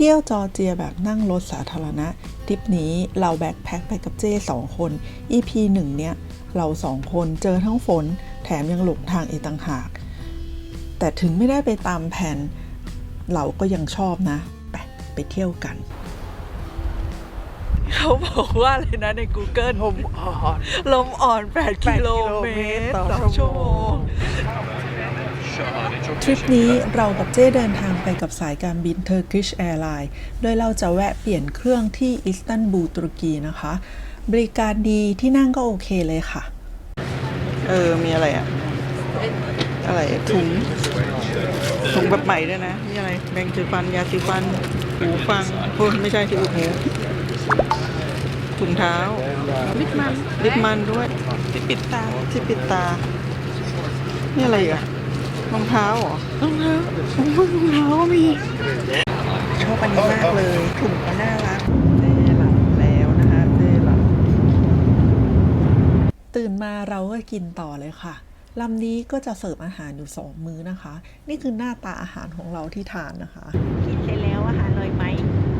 เที่ยวจอร์เจียแบบนั่งรถสาธารณะทริปนี้เราแบ็คแพ็คไปกับเจ้สองคน EP หนึ่งเนี่ย เราสองคนเจอทั้งฝน แถมยังหลงทางอีกต่างหาก แต่ถึงไม่ได้ไปตามแผน เราก็ยังชอบนะ ไปไปเที่ยวกัน เขาบอกว่าอะไรนะใน Google ลมอ่อนลมอ่อน 8 กิโลเมตรต่อชั่วโมง ทริปนี้เรากับเจ้เดินทางไปกับสายการบิน Turkish Airlines โดยเราจะแวะเปลี่ยนเครื่องที่อิสตันบูลตุรกีนะคะ บริการดีที่นั่งก็โอเคเลยค่ะ เออ มีอะไรอะ อะไรถุงถุงแบบใหม่ด้วยนะ มีอะไรแบงค์สีฟัน ยาสีฟัน หูฟังโอ้ยไม่ใช่ที่อุดหูถุงเท้า ลิปมัน ลิปมันด้วยที่ปิดตาที่ปิดตา นี่อะไรอีกอะ รองเท้าเหรอรองเท้าโอ้ยรองเท้าก็มีชอบอันนี้มากเลยถุงก็น่ารักเจ๊หลับแล้วนะคะเจ๊หลับตื่นมาเราก็กินต่อเลยค่ะลำนี้ก็จะเสิร์ฟอาหารอยู่สองมื้อนะคะ นี่คือหน้าตาอาหารของเราที่ทานนะคะกินเสร็จแล้วอาหารอร่อยไหม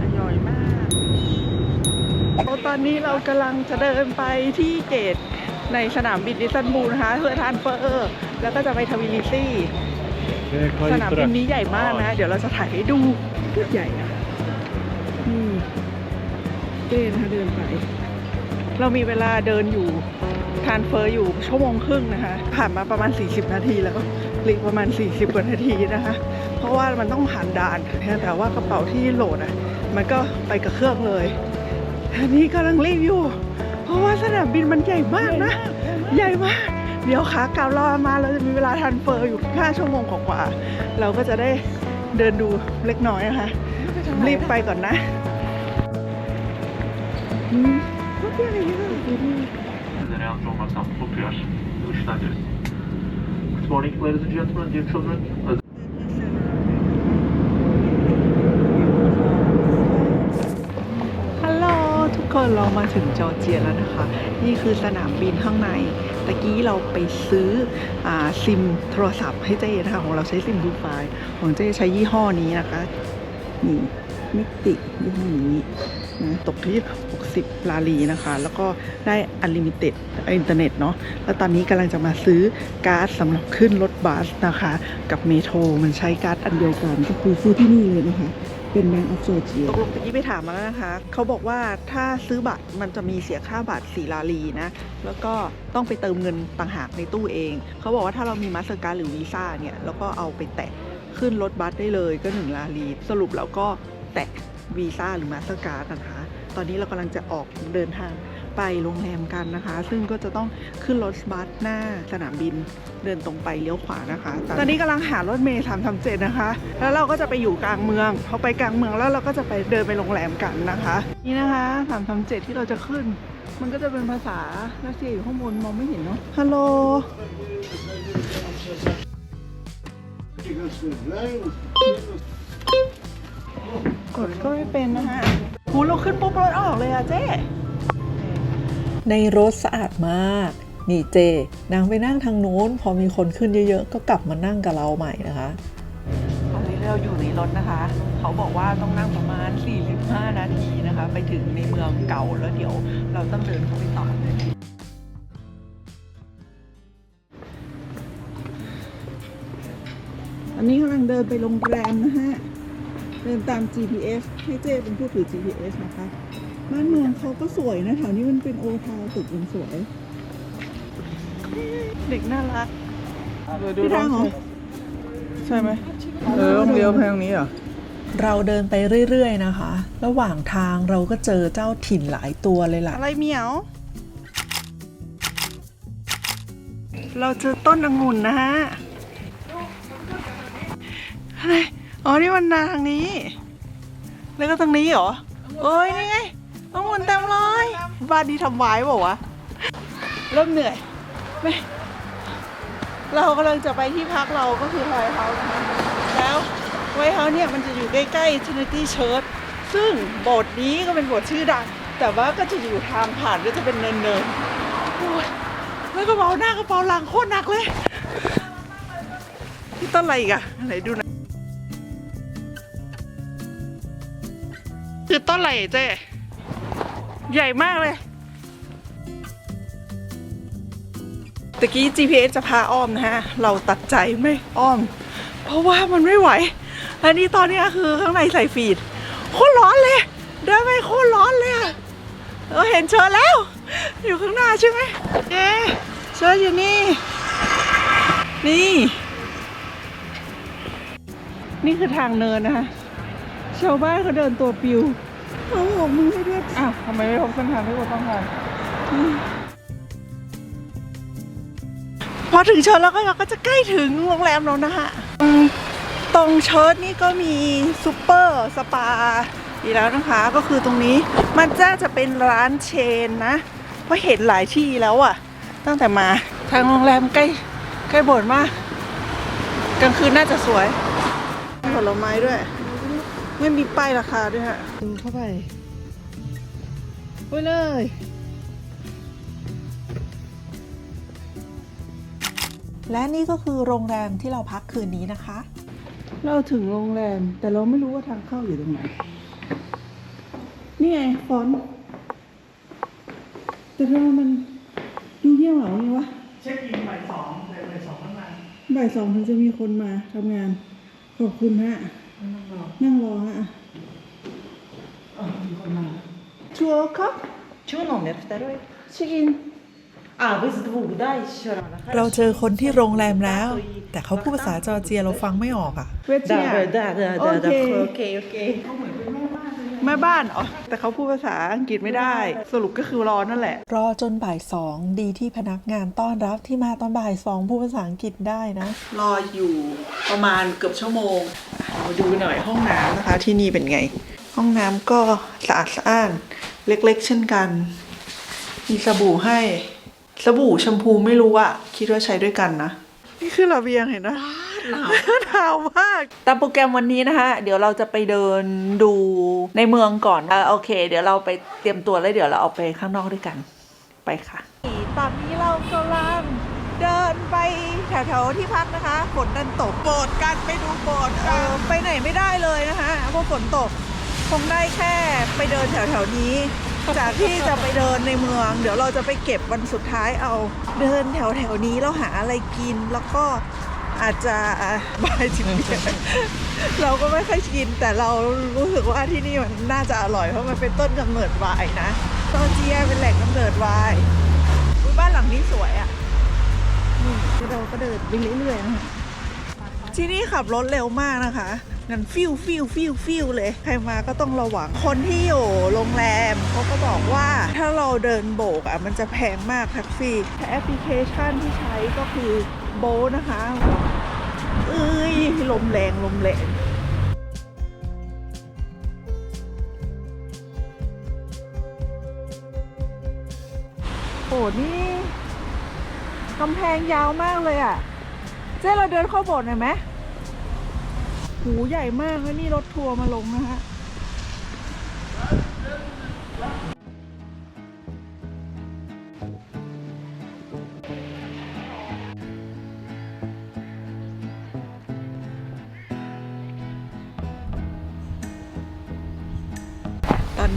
อร่อยมากตอนนี้เรากำลังจะเดินไปที่เกต ในสนามบินอิสตันบูลนะคะเพื่อทานเฟอร์แล้วก็จะไปทวิลิซี่ สนามบินนี้ใหญ่มากนะ เดี๋ยวเราจะถ่ายให้ดูใหญ่อะนี่เต้นะคะเดินไป เรามีเวลาเดินอยู่ทานเฟอร์อยู่ชั่วโมงครึ่งนะคะ ผ่านมาประมาณ 40 นาทีแล้วก็รีบประมาณ 40กว่านาทีนะคะ เพราะว่ามันต้องผ่านด่านนะแต่ว่ากระเป๋าที่โหลดอะ มันก็ไปกับเครื่องเลยอันนี้กำลังรีบอยู่ เพราะว่าสนามบินมันใหญ่มากนะ ใหญ่มาก เดี๋ยวขากลับเรามาเราจะมีเวลาทันเฟอร์อยู่5ชั่วโมงกว่าๆเราก็จะได้เดินดูเล็กน้อยนะคะ รีบไปก่อนนะอืมรถเที่ยวอะไรเยอะเลยดูดิ Sizlere yardımcı olmaktan mutluluk duyar. Görüşler dileriz. Good morning, ladies and gentlemen, dear children. ฮัลโหลทุกคน เรามาถึงจอร์เจียแล้วนะคะ นี่คือสนามบินข้างใน ตะกี้เราไปซื้ออซิมโทรศัพท์ให้เจนะคะของเราใช้ซิมบูไฟของเจใช้ยี่ห้อนี้นะคะนี่มิติยี่ห้อนี้นะตกที่ 60 ลาลีนะคะ แล้วก็ได้อลิมิเต็ดอินเทอร์เน็ตเนาะ แล้วตอนนี้กำลังจะมาซื้อการ์ดสำหรับขึ้นรถบัสนะคะ กับเมโทรมันใช้การ์ดอันเดียวกันก็คือซื้อที่นี่เลยนะคะ เป็นแบงก์ออฟจอร์เจียตกลงตะกี้ไปถามมาแล้วนะคะ เขาบอกว่าถ้าซื้อบัตรมันจะมีเสียค่าบัตรสีลาลีนะ แล้วก็ต้องไปเติมเงินต่างหากในตู้เอง เขาบอกว่าถ้าเรามีมาสเตอร์การ์ดหรือวีซ่าเนี่ย แล้วก็เอาไปแตะขึ้นรถบัสได้เลยก็หนึ่งลาลี สรุปแล้วก็แตะวีซ่าหรือมาสเตอร์การ์ดนะคะ ตอนนี้เรากำลังจะออกเดินทาง ไปโรงแรมกันนะคะ ซึ่งก็จะต้องขึ้นรถบัสหน้าสนามบินเดินตรงไปเลี้ยวขวานะคะ ตอนนี้กำลังหารถเมล์สามสามเจ็ดนะคะ แล้วเราก็จะไปอยู่กลางเมืองพอไปกลางเมืองแล้วเราก็จะไปเดินไปโรงแรมกันนะคะ นี่นะคะสามสามเจ็ดที่เราจะขึ้น มันก็จะเป็นภาษารัสเซียอยู่ข้างบนมองไม่เห็นเนาะฮัลโหลกดก็ไม่เป็นนะฮะหูเราขึ้นปุ๊บรถออกเลยอะเจ๊ ในรถสะอาดมากนี่เจ นางไปนั่งทางโน้น พอมีคนขึ้นเยอะๆ ก็กลับมานั่งกับเราใหม่นะคะตอนนี้เราอยู่ในรถนะคะ เขาบอกว่าต้องนั่งประมาณ 45 นาทีนะคะ ไปถึงในเมืองเก่าแล้วเดี๋ยวเราต้องเดินเข้าไปต่ออันนี้กำลังเดินไปโรงแรมนะฮะ เดินตาม GPS ให้เจ้เป็นผู้ถือ GPS นะคะ บ้านเมืองเขาก็สวยนะแถวนี้มันเป็นโอทาวตึกยังสวย เด็กน่ารักพี่ทางเหรอ ใช่ไหมเออต้องเลี้ยวไปทางนี้เหรอเราเดินไปเรื่อยๆนะคะ ระหว่างทางเราก็เจอเจ้าถิ่นหลายตัวเลยล่ะ อะไรเหมียว เราเจอต้นองุ่นนะฮะอะไรอ๋อ นี่มันนาทางนี้ แล้วก็ตรงนี้เหรอ โอ้ยนี่ไง องุ่นเต็มเลยบ้านนี้ทำไว้บอกวะเริ่มเหนื่อยไม่เรากำลังจะไปที่พักเราก็คือไวท์เฮาส์นะคะแล้วไวท์เฮาส์เนี่ยมันจะอยู่ใกล้ๆ Trinity Church ซึ่งโบสถ์นี้ก็เป็นโบสถ์ชื่อดัง แต่ว่าก็จะอยู่ทางผ่านก็จะเป็นเนินๆโอ้ยแล้วกระเป๋าหน้ากระเป๋าหลังโคตรหนักเลยนี่ต้นอะไรอีกอะไหนดูนะคือต้นอะไรเจ๊ ใหญ่มากเลยตะกี้ GPS จะพาอ้อมนะฮะ เราตัดใจไม่อ้อม เพราะว่ามันไม่ไหว อันนี้ตอนนี้คือข้างในใส่ฟีด โคตรร้อนเลย เดินไปโคตรร้อนเลยอะเออเห็นเชิญแล้ว อยู่ข้างหน้าใช่ไหมเอ๊เชิญอยู่นี่ นี่ นี่คือทางเนินนะคะชาวบ้านเขาเดินตัวปิว เขาบอกมือให้ด้วยอ้าวทำไมไม่พบเส้นทางที่เราต้องการพอถึงเชิญแล้วก็เราก็จะใกล้ถึงโรงแรมแล้วนะฮะตรงเชิญนี่ก็มีซูเปอร์สปาอีกแล้วนะคะ ก็คือตรงนี้มันจะจะเป็นร้านเชนนะเพราะเห็นหลายที่แล้วอะตั้งแต่มาทางโรงแรมใกล้ใกล้โบสถ์มากกลางคืนน่าจะสวยผลไม้ด้วย ไม่มีป้ายราคาด้วยฮะดูเข้าไปไปเลยและนี่ก็คือโรงแรมที่เราพักคืนนี้นะคะ เราถึงโรงแรมแต่เราไม่รู้ว่าทางเข้าอยู่ตรงไหน นี่ไงฟอนต์แต่ทำไมมันดูเงียบเหงาอย่างนี้วะ เช็คอินบ่ายสองแต่บ่ายสองตั้งนานบ่ายสองถึงจะมีคนมาทำงาน ขอบคุณฮะ นั่งรอฮะ มีคนมา ชัวร์ครับ Чего номер второй? เช็คอิน А, вы с двух, да, еще рано. เราเจอคนที่โรงแรมแล้ว แต่เขาพูดภาษาจอร์เจียเราฟังไม่ออกอ่ะ เวที Да, да, да, да, да, Окей. да, окей, окей. แม่บ้านอ๋อแต่เขาพูดภาษาอังกฤษไม่ได้ สรุปก็คือรอนั่นแหละ รอจนบ่ายสองดีที่พนักงานต้อนรับที่มาตอนบ่ายสองพูดภาษาอังกฤษได้นะ รออยู่ประมาณเกือบชั่วโมงมาดูหน่อยห้องน้ำนะคะ ที่นี่เป็นไง ห้องน้ำก็สะอาดสะอ้านเล็กๆ เช่นกัน มีสบู่ให้สบู่แชมพูไม่รู้อะคิดว่าใช้ด้วยกันนะ นี่คือระเบียงเห็นนะ หนาวหนาวมากตามโปรแกรมวันนี้นะคะ เดี๋ยวเราจะไปเดินดูในเมืองก่อนอ่าโอเค เดี๋ยวเราไปเตรียมตัวแล้วเดี๋ยวเราออกไปข้างนอกด้วยกัน ไปค่ะ ตอนนี้เรากำลังเดินไปแถวๆที่พักนะคะ ฝนดันตกโบสถ์กันไปดูโบสถ์เออไปไหนไม่ได้เลยนะคะเพราะฝนตกคงได้แค่ไปเดินแถวๆนี้ จากที่จะไปเดินในเมือง เดี๋ยวเราจะไปเก็บวันสุดท้ายเอา เดินแถวๆนี้แล้วหาอะไรกินแล้วก็ อาจจะบายจิบเบียร์เราก็ไม่ค่อยกิน แต่เรารู้สึกว่าที่นี่มันน่าจะอร่อยเพราะมันเป็นต้นกำเนิดไวน์นะจอร์เจียเป็นแหล่งกำเนิดไวน์อุ๊ยบ้านหลังนี้สวยอะนี่เราก็เดินไปเรื่อยๆนะที่นี่ขับรถเร็วมากนะคะงั้นฟิวฟิวฟิวฟิวเลย ใครมาก็ต้องระวัง คนที่อยู่โรงแรมเขาก็บอกว่าถ้าเราเดินโบกอะมันจะแพงมากแท็กซี่แต่แอปพลิเคชันที่ใช้ก็คือ โบนะคะ เอ้ย ลมแรงลมแรงโอ้นี่กำแพงยาวมากเลยอะ เจ๊เราเดินเข้าโบสถ์หน่อยไหมหูใหญ่มากแล้วนี่รถทัวร์มาลงนะฮะ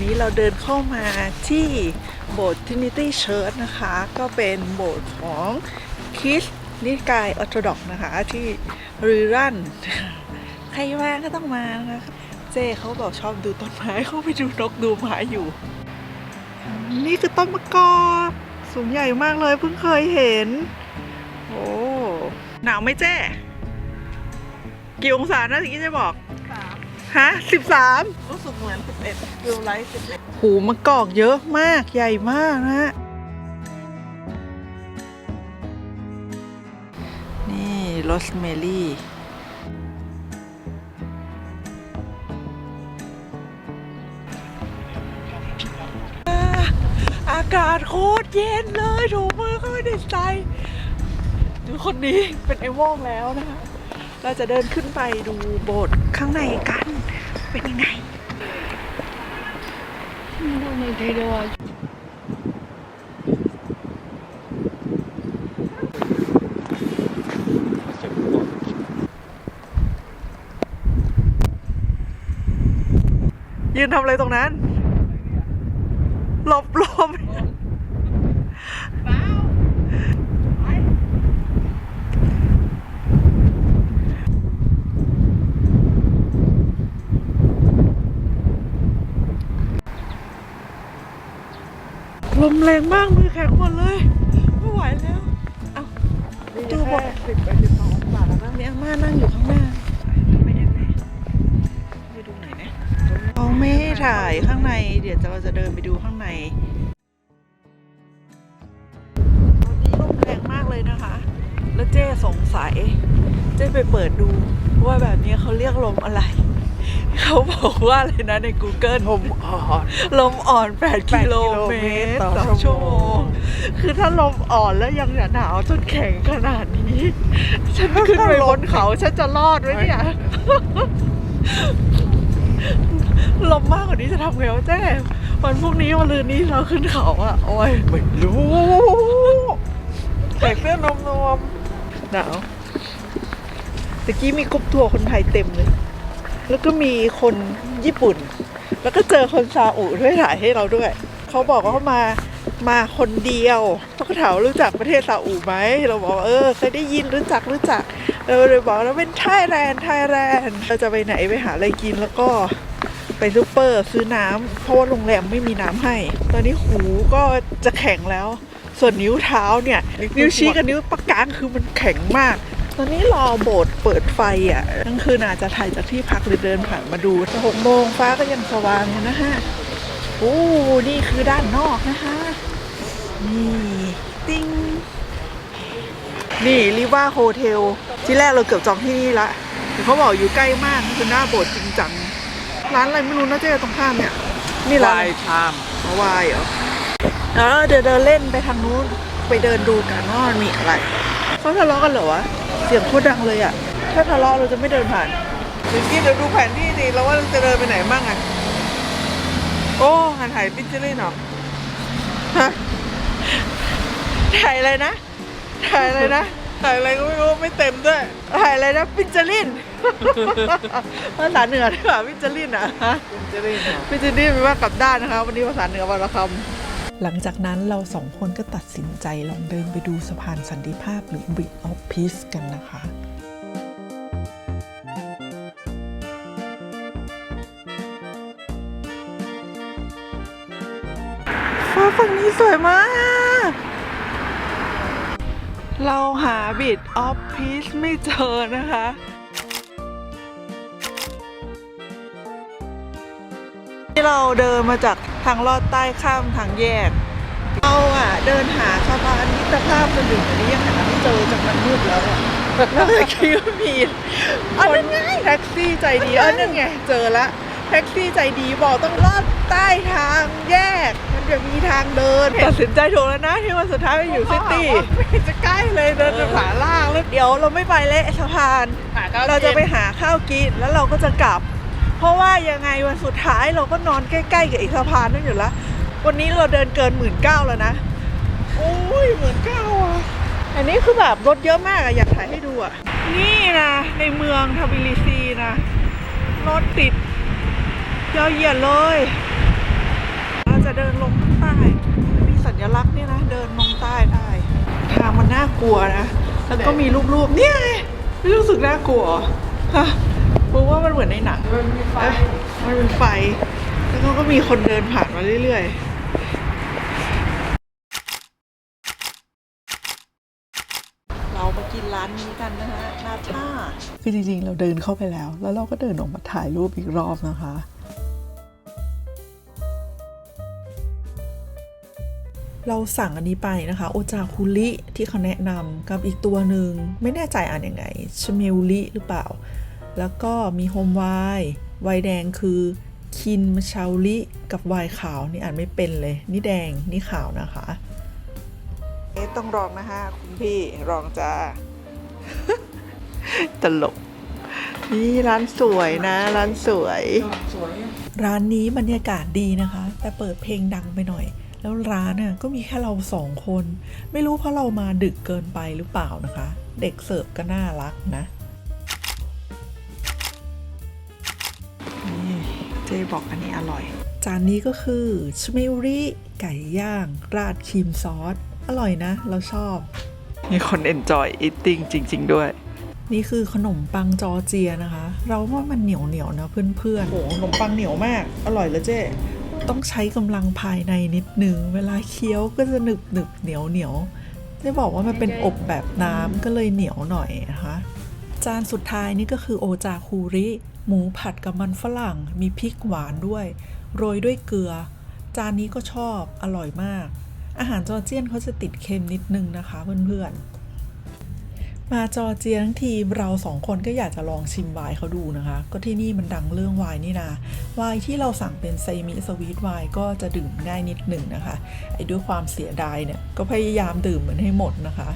นนี้เราเดินเข้ามาที่โบสถ์ Trinity Church นะคะ ก็เป็นโบสถ์ของคริสต์นิกายออร์โธดอกนะคะ ที่รือรัน ใครมาก็ต้องมานะคะ เจ้เขาบอกชอบดูต้นไม้เขาไปดูนกดูไม้อยู่ นี่คือต้นมะกอกสูงใหญ่มากเลยเพิ่งเคยเห็น โอ้ หนาวไหมเจ้ กี่องศานะสิกี้เจะบอก ฮะสิบสามรู้สึกเหมือนสิบเอ็ดวิวไลท์สิบเอ็ดหูมะกอกเยอะมากใหญ่มากนะฮะนี่โรสเมลี่อากาศโคตรเย็นเลยถูมือก็ไม่ได้ใส่ดูคนนี้เป็นไอ้โว่องแล้วนะคะ เราจะเดินขึ้นไปดูโบสถ์ข้างในกัน เป็นยังไงนยืนทำอะไรตรงนั้น หลบหลบ ลมแรงมากมือแข็งหมดเลย ไม่ไหวแล้ว เอาดูบทสิบไปสิบสององศาแล้วนะมีอาม่านั่งอยู่ข้างหน้าไม่เห็นไหมไปดูหนนะเขาไม่ให้ถ่ายข้างใน เดี๋ยวเราจะเดินไปดูข้างในตอนนี้ลมแรงมากเลยนะคะ แล้วเจ้สงสัย เจ้ไปเปิดดูว่าแบบนี้เขาเรียกลมอะไร เขาบอกว่าอะไรนะใน Google ลมอ่อน ลมอ่อน8กิโลเมตรต่อชั่วโมง คือถ้าลมอ่อนแล้วยังหนาวจนแข็งขนาดนี้ ฉันขึ้นไปบนเขาฉันจะรอดไหมเนี่ย ลมมากกว่านี้จะทำไงวะเจ้วันพรุ่งนี้วันลืนนี้เราขึ้นเขาอะโอ้ยไม่รู้ใส่เสื้อนมนมหนาวตะกี้มีกรุ๊ปทัวร์คนไทยเต็มเลย แล้วก็มีคนญี่ปุ่น แล้วก็เจอคนซาอุด้วยถ่ายให้เราด้วย เขาบอกว่าเขามามาคนเดียวเขาก็ถามรู้จักประเทศซาอุไหมเราบอกเออเคยได้ยินรู้จักรู้จักเราเลยบอกเราเป็นไทยแลนด์ไทยแลนด์เราจะไปไหนไปหาอะไรกินแล้วก็ไปซูเปอร์ซื้อน้ำเพราะว่าโรงแรมไม่มีน้ำให้ ตอนนี้หูก็จะแข็งแล้ว ส่วนนิ้วเท้าเนี่ย นิ้วชี้กับนิ้วปากกลางคือมันแข็งมาก ตอนนี้รอโบสถ์เปิดไฟอะกลางคืนอาจจะถ่ายจากที่พักหรือเดินผ่านมาดูแต่หกโมงฟ้าก็ยังสว่างอยู่นะฮะโอ้นี่คือด้านนอกนะคะนี่ติ้งนี่ริว่าโฮเทลที่แรกเราเกือบจองที่นี่ละแต่เขาบอกอยู่ใกล้มากคือหน้าโบสถ์จริงจังร้านอะไรไม่รู้นะเจ๊ตรงข้ามเนี่ย นี่ร้านอะไรชามมาวายเหรอแล้วเราเดินเดินเล่นไปทางนู้นไปเดินดูกันว่ามันมีอะไรเขาทะเลาะกันเหรอวะเสียงโคตรดังเลยอะถ้าทะเลาะเราจะไม่เดินผ่านเดี๋ยวกี้เดี๋ยวดูแผนที่ดิแล้วว่าเราจะเดินไปไหนบ้างอะ โอ้หันถ่ายปิจิลี่เนาะฮะถ่ายอะไรนะ ถ่ายอะไรนะ ถ่ายอะไรก็ไม่รู้ไม่เต็มด้วย ถ่ายอะไรนะปินจลินภาษาเหนือดีกว่าปินจลินอะฮะปิจิลี่เนาะปินจลินแปลว่ากลับด้านนะคะ วันนี้ภาษาเหนือวันละค หลังจากนั้นเราสองคนก็ตัดสินใจลองเดินไปดูสะพานสันติภาพหรือ Bridge of Peace กันนะคะฟ้าฝั่งนี้สวยมาก เราหาบิดออฟพีซไม่เจอนะคะ ที่เราเดินมาจาก ทางลอดใต้ข้ามทางแยก เราอะเดินหาสะพานมิตรภาพจนถึงวันนี้ยังหาไม่เจอจากมันมืดแล้วอะแล้วเมื่อกี้ก็มีอันนั้นไงแท็กซี่ใจดีอันนั้นไงเจอละแท็กซี่ใจดีบอกต้องลอดใต้ทางแยก มันจะมีทางเดินตัดสินใจถูกแล้วนะที่วันสุดท้ายไปอยู่ซิตี้จะใกล้เลยเดินไปผาล่างแล้วเดี๋ยวเราไม่ไปเลยสะพาน เราจะไปหาข้าวกินแล้วเราก็จะกลับ เพราะว่ายังไงวันสุดท้ายเราก็นอนใกล้ๆกับอีกสะพานนั่นอยู่แล้ววันนี้เราเดินเกินหมื่นเก้าแล้วนะโอ้ยหมื่นเก้าอะอันนี้คือแบบรถเยอะมากอะอยากถ่ายให้ดูอะนี่นะในเมืองทบิลิซีนะรถติดยาวเหยียดเลย เราจะเดินลงข้างใต้มีสัญลักษณ์เนี่ยนะ เดินลงใต้ได้ ทางมันน่ากลัวนะ แล้วก็มีรูปๆเนี่ยไม่รู้สึกน่ากลัว เหรอฮะรู้ว่ามันเหมือนในหนังมันมีไฟเอ๊ะมันเป็นไฟ แล้วเขาก็มีคนเดินผ่านมาเรื่อยๆเรามากินร้านนี้กันนะฮะนาชาคือจริงๆ เราเดินเข้าไปแล้ว แล้วเราก็เดินออกมาถ่ายรูปอีกรอบนะคะ เราสั่งอันนี้ไปนะคะ โอจาคุริที่เขาแนะนำกับอีกตัวหนึ่ง ไม่แน่ใจอ่านยังไงชเมลลิหรือเปล่า แล้วก็มีโฮมไวน์ไวน์แดงคือคินมาชาลิกับไวน์ขาวนี่อ่านไม่เป็นเลย นี่แดงนี่ขาวนะคะเอ๊ะต้องรองนะฮะคุณพี่รองจ้าตลก นี่ร้านสวยนะ ร้านสวยสวย ร้านนี้บรรยากาศดีนะคะ แต่เปิดเพลงดังไปหน่อย แล้วร้านน่ะก็มีแค่เราสองคน ไม่รู้เพราะเรามาดึกเกินไปหรือเปล่านะคะ เด็กเสิร์ฟก็น่ารักนะ เจจ๊บอกอันนี้อร่อย จานนี้ก็คือชมิวริไก่ย่าง ราดครีมซอส อร่อยนะ เราชอบ มีคน enjoy eating จริง ๆ ด้วย นี่คือขนมปังจอร์เจียนะคะ เราว่ามันเหนียวเหนียวๆนะเพื่อนๆโอ้ขนมปังเหนียวมาก อร่อยเลยเจ๊ต้องใช้กำลังภายในนิดนึง เวลาเคี้ยวก็จะหนึบหนึบๆเหนียวเหนียวๆได้บอกว่ามันเป็นอบแบบน้ำก็เลยเหนียวหน่อยนะคะ จานสุดท้ายนี่ก็คือโอจาคูริ หมูผัดกับมันฝรั่ง มีพริกหวานด้วย โรยด้วยเกลือ จานนี้ก็ชอบอร่อยมาก อาหารจอร์เจียนเขาจะติดเค็มนิดนึงนะคะเพื่อนๆ มาจอร์เจียทั้งทีเราสองคนก็อยากจะลองชิมไวน์เขาดูนะคะ ก็ที่นี่มันดังเรื่องไวน์นี่นะไวน์ที่เราสั่งเป็นไซมิสวีทไวน์ก็จะดื่มง่ายนิดหนึ่งนะคะไอ้ด้วยความเสียดายเนี่ยก็พยายามดื่มมันให้หมดนะคะ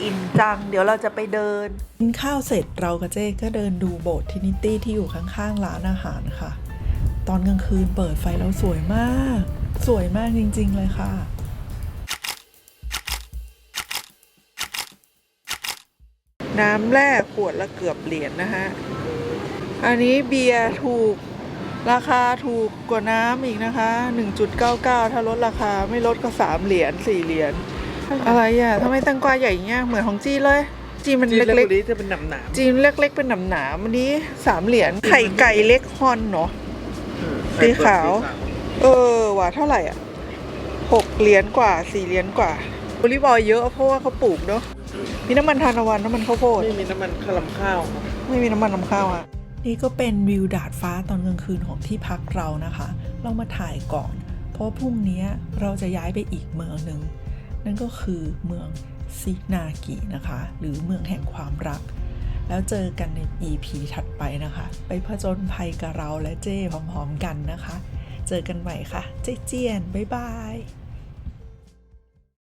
อิ่มจัง เดี๋ยวเราจะไปเดินกินข้าวเสร็จเรากับเจ๊ก็เดินดูโบสถ์ทินิตี้ที่อยู่ข้างๆร้านอาหารค่ะ ตอนกลางคืนเปิดไฟแล้วสวยมาก สวยมากจริง ๆ เลยค่ะ น้ำแร่ขวดละเกือบเหรียญนะฮะ อันนี้เบียร์ถูกราคาถูกกว่าน้ำอีกนะคะ 1.99 ถ้าลดราคาไม่ลดก็3เหรียญ4เหรียญ อะไรอะทำไมแตังกวาใหญ่เงี้ยเหมือนของจีนเลย จีนมันจีนเล็เล็กกๆนี้จะเป็นหนำหนามๆจีนเล็กๆเป็นหนำหนามอันนี้3เหรียญ ไข่ไก่เล็กฮอนเนาะสีขาว เออว่ะเท่าไหร่อะหกเหรียญกว่าสี่เหรียญกว่าบริบอยเยอะเพราะว่าเขาปลูกเนาะ มีน้ำมันทานตะวันน้ำมันข้าวโพดไม่มีน้ำมันคลำข้าวครับไม่มีน้ำมันน้ำข้าวอะ นี่ก็เป็นวิวดาดฟ้าตอนกลางคืนของที่พักเรานะคะ เรามาถ่ายก่อน เพราะว่าพรุ่งนี้เราจะย้ายไปอีกเมืองหนึ่ง นั่นก็คือเมืองซินากินะคะ หรือเมืองแห่งความรัก แล้วเจอกันใน EP ถัดไปนะคะ ไปผจญภัยกับเราและเจ้พร้อมๆกันนะคะ เจอกันใหม่ค่ะ เจ๊เจียน บ๊ายบาย